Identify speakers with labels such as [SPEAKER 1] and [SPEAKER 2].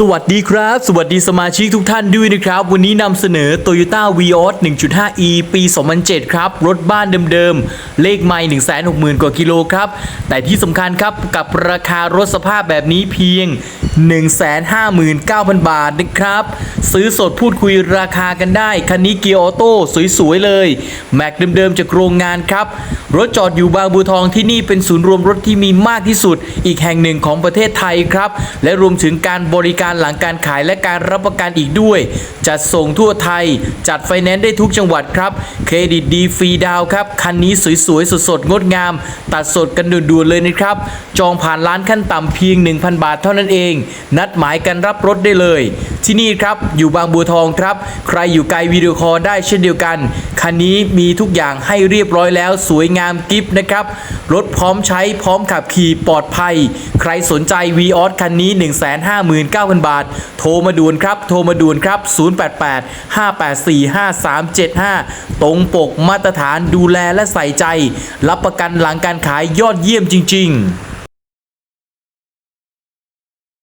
[SPEAKER 1] สวัสดีครับ สวัสดีสมาชิกทุกท่านด้วยนะครับ วันนี้นำเสนอ Toyota Vios 1.5e ปี 2007 ครับ รถบ้านเดิมๆ เลขไม่160,000 กว่ากิโลครับ แต่ที่สำคัญครับกับราคารถสภาพแบบนี้เพียง 159,000 บาทนะครับ ซื้อสดพูดคุยราคากันได้ คันนี้เกียร์ออโต้สวยๆเลย แม็กเดิมๆจากโรงงานครับ รถจอดอยู่บางบัวทองที่นี่เป็นศูนย์รวมรถที่มีมากที่สุด อีกแห่งหนึ่งของประเทศไทยครับ และรวมถึงการบริการหลังการขายและการรับประกันอีกด้วย จัดส่งทั่วไทย จัดไฟแนนซ์ได้ทุกจังหวัดครับ เครดิตดีฟรีดาวครับ คันนี้สวยๆสดๆงดงาม ตัดสดกันด่วนๆเลยนะครับ จองผ่านร้านขั้นต่ำเพียง 1,000 บาทเท่านั้นเองนัดหมายกันรับรถได้เลย ที่นี่ครับอยู่บางบัวทองครับ ใครอยู่ไกลวิดีโอคอลได้เช่นเดียวกัน คันนี้มีทุกอย่างให้เรียบร้อยแล้ว สวยงามกิฟต์นะครับรถพร้อมใช้พร้อมขับขี่ปลอดภัย ใครสนใจ v ีออสคันนี้ 159,000 บาท โทรมาด่วนครับ โทรมาด่วนครับ 088 584 5375 ตรงปกมาตรฐานดูแลและใส่ใจ รับประกันหลังการขายยอดเยี่ยมจริง ๆ